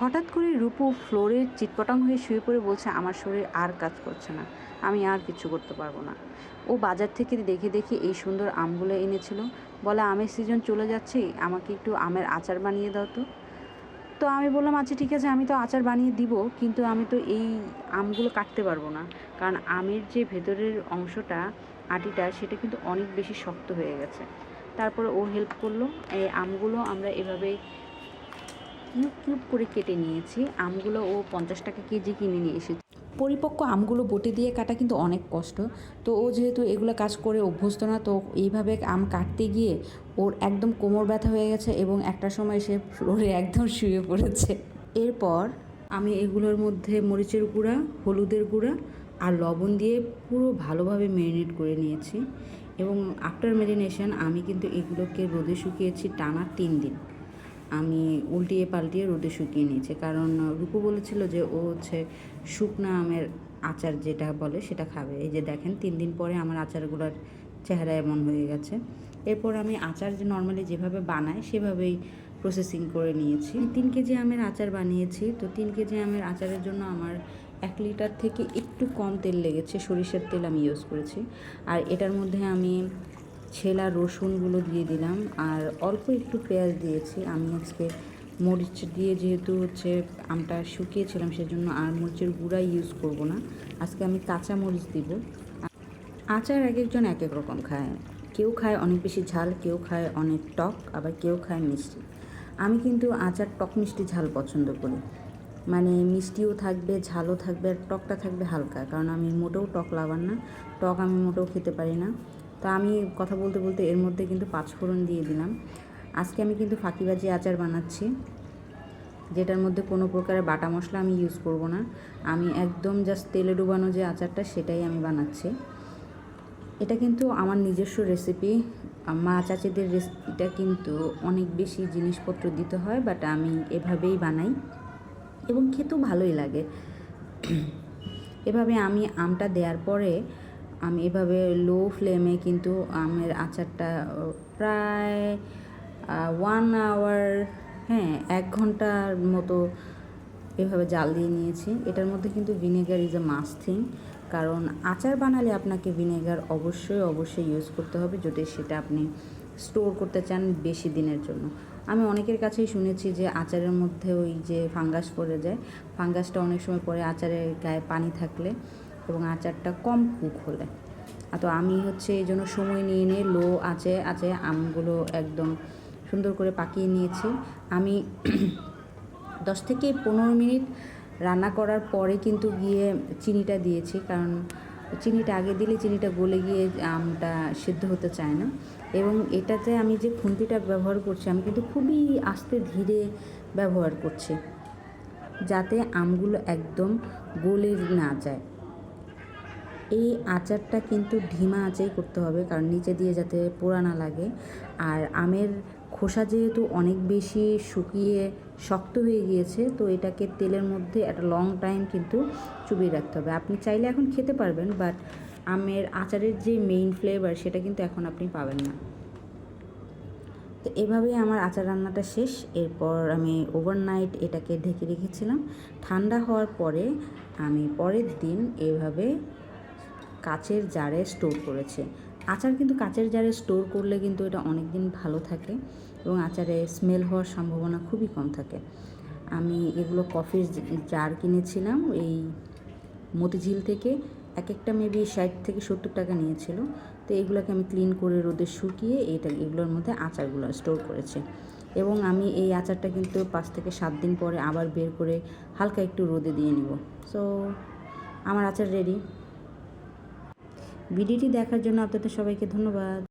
হঠাৎ করে রূপু ফ্লোরে চিটপটাং হয়ে শুয়ে পড়ে বলছে, আমার শরীর আর কাজ করছে না, আমি আর কিছু করতে পারব না। ও বাজার থেকে দেখে দেখে এই সুন্দর আমগুলো এনেছিল। বলে, আমের সিজন চলে যাচ্ছে, আমাকে একটু আমের আচার বানিয়ে দাও তো। তো আমি বললাম আচ্ছা ঠিক আছে, আমি তো আচার বানিয়ে দিব, কিন্তু আমি তো এই আমগুলো কাটতে পারব না। কারণ আমের যে ভেতরের অংশটা, আটিটা, সেটা কিন্তু অনেক বেশি শক্ত হয়ে গেছে। তারপরে ও হেল্প করল, এই আমগুলো আমরা এভাবে কিউব কিউব করে কেটে নিয়েছি। আমগুলো ও পঞ্চাশ টাকা কেজি কিনে নিয়ে এসেছে। পরিপক্ক আমগুলো বটি দিয়ে কাটা কিন্তু অনেক কষ্ট। তো ও যেহেতু এগুলো কাজ করে অভ্যস্ত না, তো এইভাবে আম কাটতে গিয়ে ওর একদম কোমর ব্যথা হয়ে গেছে এবং একটা সময় সে ফ্লোরে একদম শুয়ে পড়েছে। এরপর আমি এগুলোর মধ্যে মরিচের গুঁড়া, হলুদের গুঁড়া আর লবণ দিয়ে পুরো ভালোভাবে ম্যারিনেট করে নিয়েছি। এবং আফটার ম্যারিনেশন আমি কিন্তু এগুলোকে রোদে শুকিয়েছি টানা তিন দিন। আমি উল্টিয়ে পাল্টিয়ে রোদে শুকিয়ে নিয়েছি। কারণ রূপু বলেছিল যে, ও হচ্ছে শুকনা আমের আচার যেটা বলে সেটা খাবে। এই যে দেখেন, তিন দিন পরে আমার আচারগুলোর চেহারা এমন হয়ে গেছে। এরপর আমি আচার যে নর্মালি যেভাবে বানাই, সেভাবেই প্রসেসিং করে নিয়েছি। তিন কেজি আমের আচার বানিয়েছি। তো তিন কেজি আমের আচারের জন্য আমার এক লিটার থেকে একটু কম তেল লেগেছে। সরিষার তেল আমি ইউজ করেছি। আর এটার মধ্যে আমি ছেলা রসুনগুলো দিয়ে দিলাম আর অল্প একটু পেঁয়াজ দিয়েছি। আমি আজকে মরিচ দিয়ে যেহেতু হচ্ছে আমটা শুকিয়েছিলাম সেজন্য আর মরিচের গুঁড়া ইউজ করব না। আজকে আমি কাঁচা মরিচ দিব। আচার এক একজন এক এক রকম খায়। কেউ খায় অনেক বেশি ঝাল, কেউ খায় অনেক টক, আবার কেউ খায় মিষ্টি। আমি কিন্তু আচার টক মিষ্টি ঝাল পছন্দ করি। মানে মিষ্টিও থাকবে, ঝালও থাকবে আর টকটা থাকবে হালকা। কারণ আমি মোটেও টক লাগার না। টক আমি মোটেও খেতে পারি না। তো আমি কথা বলতে বলতে এর মধ্যে কিন্তু পাঁচফোড়ন দিয়ে দিলাম। আজকে আমি কিন্তু ফাঁকিবাজি আচার বানাচ্ছি, যেটার মধ্যে কোনো প্রকারের বাটা মশলা আমি ইউজ করব না। আমি একদম জাস্ট তেলে ডুবানো যে আচারটা, সেটাই আমি বানাচ্ছি। এটা কিন্তু আমার নিজস্ব রেসিপি মা চাচিদের রেসিপিটা কিন্তু অনেক বেশি জিনিসপত্র দিতে হয় বাট আমি এভাবেই বানাই। এবং খেতেও ভালোই লাগে। এভাবে আমি আমটা দেওয়ার পরে আমি এভাবে লো ফ্লেমে কিন্তু আমের আচারটা প্রায় ওয়ান আওয়ার হ্যাঁ এক ঘণ্টার মতো এভাবে জাল দিয়ে নিয়েছি। এটার মধ্যে কিন্তু vinegar is a must thing কারণ আচার বানালে আপনাকে ভিনেগার অবশ্যই অবশ্যই ইউজ করতে হবে যদি সেটা আপনি স্টোর করতে চান বেশি দিনের জন্য। আমি অনেকের কাছেই শুনেছি যে আচারের মধ্যে ওই যে ফাঙ্গাস পড়ে যায়। ফাঙ্গাসটা অনেক সময় পরে আচারের গায়ে পানি থাকলে এবং আচারটা কম কুক হলে। তো আমি হচ্ছে এই জন্য সময় নিয়ে নিয়ে লো আছে আছে আমগুলো একদম সুন্দর করে পাকিয়ে নিয়েছি। আমি দশ থেকে পনেরো মিনিট রান্না করার পরে কিন্তু গিয়ে চিনিটা দিয়েছি, কারণ চিনিটা আগে দিলে চিনিটা গলে গিয়ে আমটা সিদ্ধ হতে চায় না। এবং এটাতে আমি যে খুন্তিটা ব্যবহার করছি, আমি কিন্তু খুবই আস্তে ধীরে ব্যবহার করছি, যাতে আমগুলো একদম গলে না যায়। এই আচারটা কিন্তু ঢিমা আঁচেই করতে হবে, কারণ নিচে দিয়ে যাতে পোড়া না লাগে। আর আমের খোসা যেহেতু অনেক বেশি শুকিয়ে শক্ত হয়ে গিয়েছে, তো এটাকে তেলের মধ্যে একটা লং টাইম কিন্তু চুবিয়ে রাখতে হবে। আপনি চাইলে এখন খেতে পারবেন বাট আমের আচারের যে মেইন ফ্লেভার সেটা কিন্তু এখন আপনি পাবেন না। তো এভাবেই আমার আচার রান্নাটা শেষ। এরপর আমি ওভারনাইট এটাকে ঢেকে রেখেছিলাম। ঠান্ডা হওয়ার পরে আমি পরের দিন এভাবে কাচের জারে স্টোর করেছে। আচার কিন্তু কাচের জারে স্টোর করলে কিন্তু এটা অনেক দিন ভালো থাকে এবং আচারে স্মেল হওয়ার সম্ভাবনা খুবই কম থাকে। আমি এগুলো কফির জার কিনেছিলাম, এই মতিঝিল থেকে এক একটা মেবি ষাট থেকে সত্তর টাকা নিয়েছিল। তো এগুলোকে আমি ক্লিন করে রোদে শুকিয়ে এটা, এগুলোর মধ্যে আচারগুলো স্টোর করেছে। এবং আমি এই আচারটা কিন্তু পাঁচ থেকে সাত দিন পরে আবার বের করে হালকা একটু রোদে দিয়ে নিব। সো আমার আচার রেডি ভিডিওটি দেখার জন্য আপনাদের সবাইকে ধন্যবাদ।